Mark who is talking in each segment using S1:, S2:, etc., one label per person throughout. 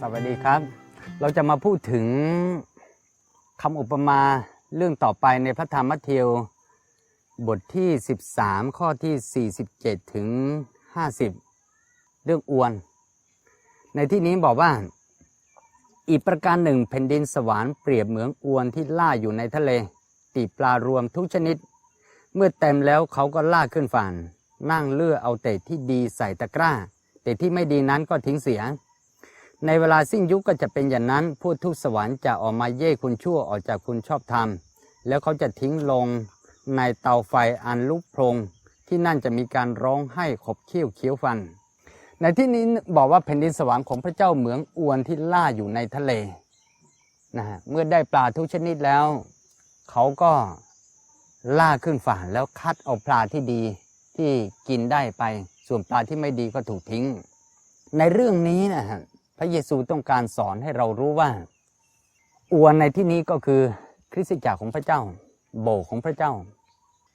S1: สวัสดีครับ เราจะมาพูดถึงคำอุปมาเรื่องต่อไปในพระธรรมมัทธิว บทที่ 13 ข้อที่ 47 ถึง 50 เรื่องอวน ในที่นี้บอกว่า อีกประการหนึ่งแผ่นดินสวรรค์เปรียบเหมือนอวนที่ล่าอยู่ในทะเล ตีปลารวมทุกชนิด เมื่อเต็มแล้วเขาก็ล่าขึ้นฝั่งนั่งเลือเอาแต่ที่ดีใส่ตะกร้าแต่ที่ไม่ดีนั้นก็ทิ้งเสีย ในเวลาสิ้นยุคก็จะเป็นอย่างนั้น ผู้ทุกสวรรค์จะออกมาเย่คุณชั่วออกจากคุณชอบธรรม แล้วเขาจะทิ้งลงในเตาไฟอันลุกโพลงที่นั่นจะมีการร้องไห้ขบเคี้ยวเคี้ยวฟัน ในที่นี้บอกว่าแผ่นดินสวรรค์ของพระเจ้าเหมืองอวนที่ล่าอยู่ในทะเลนะฮะเมื่อได้ปลาทุกชนิดแล้ว เขาก็ล่าขึ้นฝั่งแล้วคัดเอาปลาที่ดีที่กินได้ไป ส่วนปลาที่ไม่ดีก็ถูกทิ้ง ในเรื่องนี้นะฮะ พระเยซูต้องการสอนให้เรารู้ว่า อวนในที่นี้ก็คือคริสตจักรของพระเจ้า โบสถ์ของพระเจ้า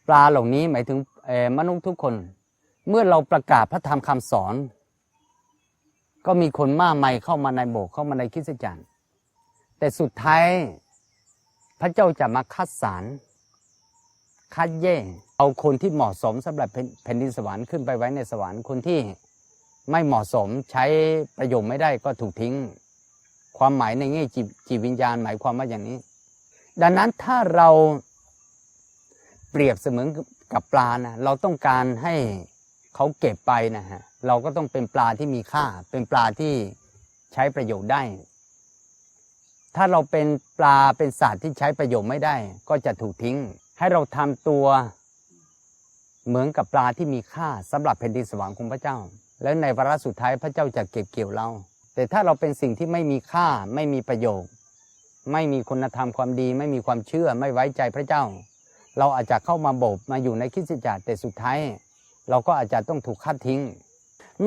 S1: ปลาเหล่านี้หมายถึงมนุษย์ทุกคน เมื่อเราประกาศพระธรรมคำสอน ก็มีคนมากมายเข้ามาในโบสถ์เข้ามาในคริสตจักร แต่สุดท้ายพระเจ้าจะมาคัดสรรคัดแยกเอาคนที่เหมาะสมสำหรับแผ่นดินสวรรค์ขึ้นไปไว้ในสวรรค์คนที่ ไม่เหมาะสมใช้ประโยชน์ไม่ได้ก็ถูกทิ้ง ความหมายในแง่จิตจิตวิญญาณหมายความว่าอย่างนี้ ดังนั้นถ้าเราเปรียบเสมือนกับปลานะเราต้องการให้เขาเก็บไปนะฮะเราก็ต้องเป็นปลาที่มีค่า เป็นปลาที่ใช้ประโยชน์ได้ ถ้าเราเป็นปลาเป็นสัตว์ที่ใช้ประโยชน์ไม่ได้ ก็จะถูกทิ้ง ให้เราทำตัวเหมือนกับปลาที่มีค่าสำหรับแผ่นดินสวรรค์ของพระเจ้า แล้วในวาระสุดท้ายพระเจ้าจะเก็บเกี่ยวเรา แต่ถ้าเราเป็นสิ่งที่ไม่มีค่าไม่มีประโยชน์ไม่มีคุณธรรมความดี ไม่มีความเชื่อไม่ไว้ใจพระเจ้า เราอาจจะเข้ามาโบสถ์มาอยู่ในคริสตจักรแต่สุดท้าย เราก็อาจจะต้องถูกคัดทิ้ง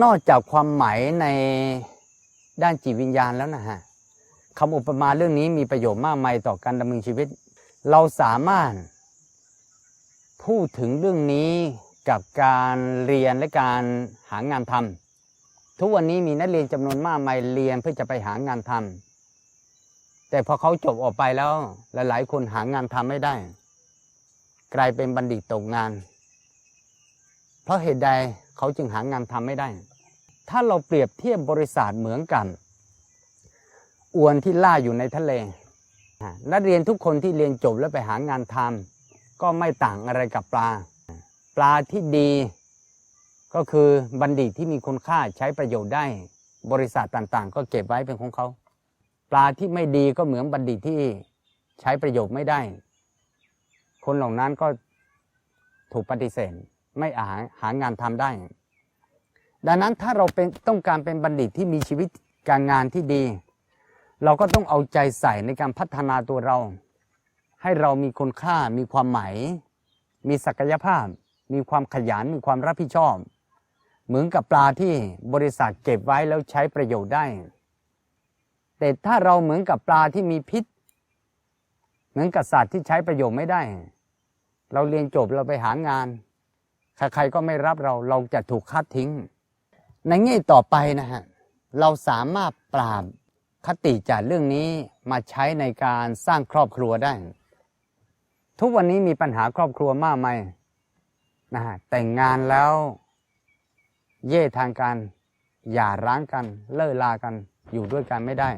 S1: นอกจากความหมายในด้านจิตวิญญาณแล้วนะฮะคำอุปมาเรื่องนี้มีประโยชน์มากมายต่อการดำเนินชีวิต เราสามารถพูดถึงเรื่องนี้ กับการเรียนและการหางานทำทุกวันนี้มีนักเรียนจำนวนมากมาเรียนเพื่อจะไปหางานทำแต่พอเขาจบออกไปแล้วหลายๆ คนหางานทำไม่ได้ กลายเป็นบัณฑิตตกงาน เพราะเหตุใดเขาจึงหางานทำไม่ได้ ถ้าเราเปรียบเทียบบริษัทเหมือนกันอวนที่ล่าอยู่ในทะเลนักเรียนทุกคนที่เรียนจบแล้วไปหางานทำก็ไม่ต่างอะไรกับปลา ปลาที่ดี ก็คือบัณฑิตที่มีคุณค่าใช้ประโยชน์ได้ บริษัทต่างๆ ก็เก็บไว้เป็นของเขา ปลาที่ไม่ดีก็เหมือนบัณฑิตที่ใช้ประโยชน์ไม่ได้ คนเหล่านั้นก็ถูกปฏิเสธไม่อาหาหางานทำได้ ดังนั้นถ้าเราเป็นต้องการเป็นบัณฑิตที่มีชีวิตการงานที่ดี เราก็ต้องเอาใจใส่ในการพัฒนาตัวเรา ให้เรามีคุณค่ามีความหมาย มีศักยภาพ มีความขยันมีความรับผิดชอบ เหมือนกับปลาที่บริษัทเก็บไว้แล้วใช้ประโยชน์ได้ แต่ถ้าเราเหมือนกับปลาที่มีพิษ เหมือนกับสัตว์ที่ใช้ประโยชน์ไม่ได้ เราเรียนจบเราไปหางาน ใครๆก็ไม่รับเราเราจะถูกคัดทิ้ง ในแง่ต่อไปนะฮะเราสามารถปราบคติจากเรื่องนี้มาใช้ในการสร้างครอบครัวได้ ทุกวันนี้มีปัญหาครอบครัวมากมาย นะฮะแต่งงานแล้ว เย่ทางกันหย่าร้างกันเลิกลากันอยู่ด้วยกันไม่ได้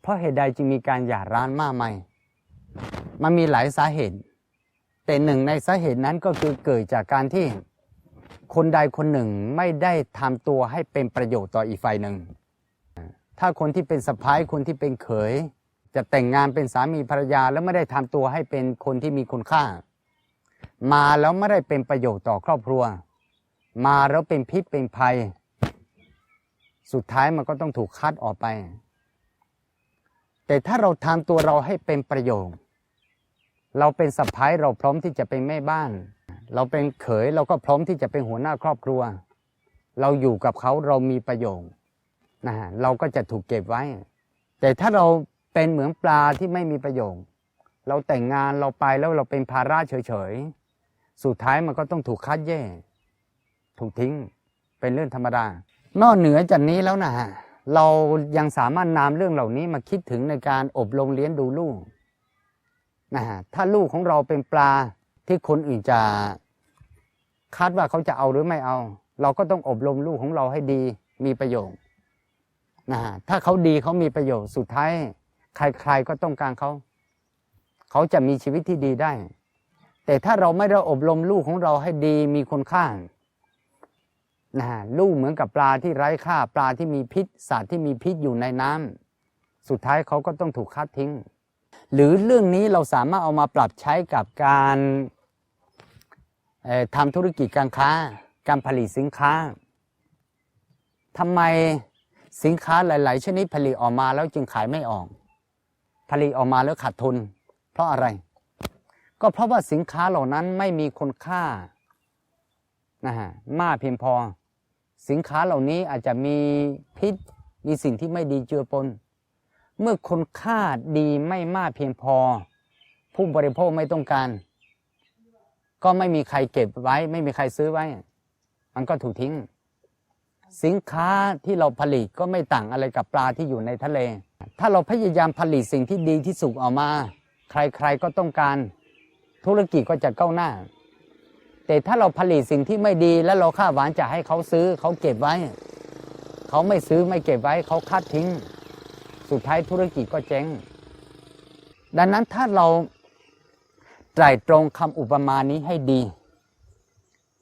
S1: เพราะเหตุใดจึงมีการหย่าร้างมากมายมันมีหลายสาเหตุ แต่หนึ่งในสาเหตุนั้นก็คือเกิดจากการที่คนใดคนหนึ่งไม่ได้ทำตัวให้เป็นประโยชน์ต่ออีกฝ่ายหนึ่ง ถ้าคนที่เป็นสะพ้ายคนที่เป็นเขย จะแต่งงานเป็นสามีภรรยาแล้วไม่ได้ทำตัวให้เป็นคนที่มีคุณค่า มาแล้วไม่ได้เป็นประโยชน์ต่อครอบครัว มาแล้วเป็นพิษเป็นภัย สุดท้ายมันก็ต้องถูกคัดออกไป แต่ถ้าเราทำตัวเราให้เป็นประโยชน์ เราเป็นสะพ้ายเราพร้อมที่จะเป็นแม่บ้าน เราเป็นเขยเราก็พร้อมที่จะเป็นหัวหน้าครอบครัว เราอยู่กับเขาเรามีประโยชน์นะฮะเราก็จะถูกเก็บไว้ แต่ถ้าเราเป็นเหมือนปลาที่ไม่มีประโยชน์ เราแต่งงานเราไปแล้วเราเป็นภาระเฉยๆ สุดท้ายมันก็ต้องถูกคัดแย่ ถูกทิ้ง เป็นเรื่องธรรมดา นอกเหนือจากนี้แล้วนะฮะเรายังสามารถนำเรื่องเหล่านี้มาคิดถึงในการอบรมเลี้ยงดูลูกนะฮะถ้าลูกของเราเป็นปลาที่คนอื่นจะคาดว่าเขาจะเอาหรือไม่เอา เราก็ต้องอบรมลูกของเราให้ดีมีประโยชน์นะฮะถ้าเขาดีเขามีประโยชน์สุดท้าย ใครๆก็ต้องการเขา เขาจะมีชีวิตที่ดีได้ แต่ถ้าเราไม่ได้อบรมลูกของเราให้ดีมีคุณค่านะฮะลูกเหมือนกับปลาที่ไร้ค่าปลาที่มีพิษสัตว์ที่มีพิษอยู่ในน้ำสุดท้ายเขาก็ต้องถูกคัดทิ้ง หรือเรื่องนี้เราสามารถเอามาปรับใช้กับการเอ่อทำธุรกิจการค้า การผลิตสินค้าทำไมสินค้าหลาย ๆ ชนิดผลิตออกมาแล้วจึงขายไม่ออก ผลิตออกมาแล้วขาดทุน เพราะอะไร ก็เพราะว่าสินค้าเหล่านั้นไม่มีคุณค่านะฮะมากเพียงพอ สินค้าเหล่านี้อาจจะมีพิษมีสิ่งที่ไม่ดีเจือปน เมื่อคุณค่าดีไม่มากเพียงพอ ผู้บริโภคไม่ต้องการ ก็ไม่มีใครเก็บไว้ ไม่มีใครซื้อไว้ มันก็ถูกทิ้ง สินค้าที่เราผลิตก็ไม่ต่างอะไรกับปลาที่อยู่ในทะเล ถ้าเราพยายามผลิตสิ่งที่ดีที่สุดออกมา ใครๆก็ต้องการธุรกิจก็จะก้าวหน้า แต่ถ้าเราผลิตสิ่งที่ไม่ดีแล้วเราคาดหวังจะให้เขาซื้อเขาเก็บไว้ เขาไม่ซื้อไม่เก็บไว้ เขาคัดทิ้ง สุดท้ายธุรกิจก็เจ๊ง ดังนั้นถ้าเราไตรตรงคำอุปมานี้ให้ดี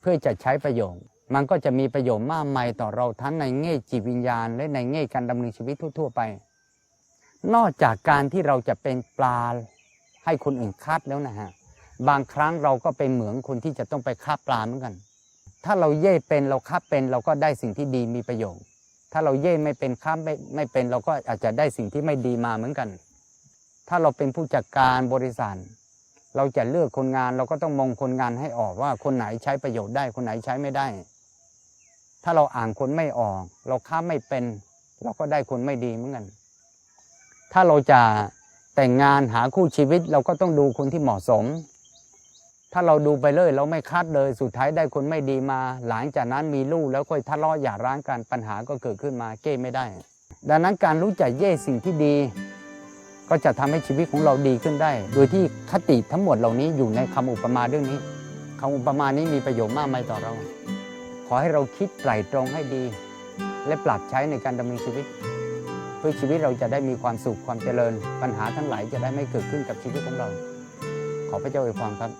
S1: เพื่อจะใช้ประโยชน์มันก็จะมีประโยชน์มากมายต่อเราทั้งในแง่จิตวิญญาณ และในแง่การดำเนินชีวิตทั่ว ๆ ไป นอกจากการที่เราจะเป็นปลา ให้คนอื่นคัดแล้วนะฮะบางครั้งเราก็เป็นเหมือนคนที่จะต้องไปฆ่าปลาเหมือนกัน ถ้าเราเย่เป็นเราฆ่าเป็นเราก็ได้สิ่งที่ดีมีประโยชน์ ถ้าเราเย่ไม่เป็นฆ่าไม่ไม่เป็นเราก็อาจจะได้สิ่งที่ไม่ดีมาเหมือนกัน ถ้าเราเป็นผู้จัดการบริษัทเราจะเลือกคนงานเราก็ต้องมองคนงานให้ออกว่าคนไหนใช้ประโยชน์ได้คนไหนใช้ไม่ได้ ถ้าเราอ่านคนไม่ออก เราค้าไม่เป็น เราก็ได้คนไม่ดีเหมือนกัน ถ้าเราจะ แต่งงานหาคู่ชีวิตเราก็ต้องดูคนที่เหมาะสม ถ้าเราดูไปเลยเราไม่คัดเลยสุดท้ายได้คนไม่ดีมา หลังจากนั้นมีลูกแล้วค่อยทะเลาะหย่าร้างกันปัญหาก็เกิดขึ้นมาเก้ไม่ได้ ดังนั้นการรู้จักเย่สิ่งที่ดี ก็จะทำให้ชีวิตของเราดีขึ้นได้ โดยที่คติทั้งหมดเหล่านี้อยู่ในคำอุปมาเรื่องนี้คำอุปมานี้มีประโยชน์มากมายต่อเรา ขอให้เราคิดไตรตรองให้ดี และปรับใช้ในการดำเนินชีวิต พื่อชีวิตเราจะได้มีความสุขความเจริญ ปัญหาทั้งหลายจะได้ไม่เกิดขึ้นกับชีวิตของเรา ขอพระเจ้าอวยพรครับ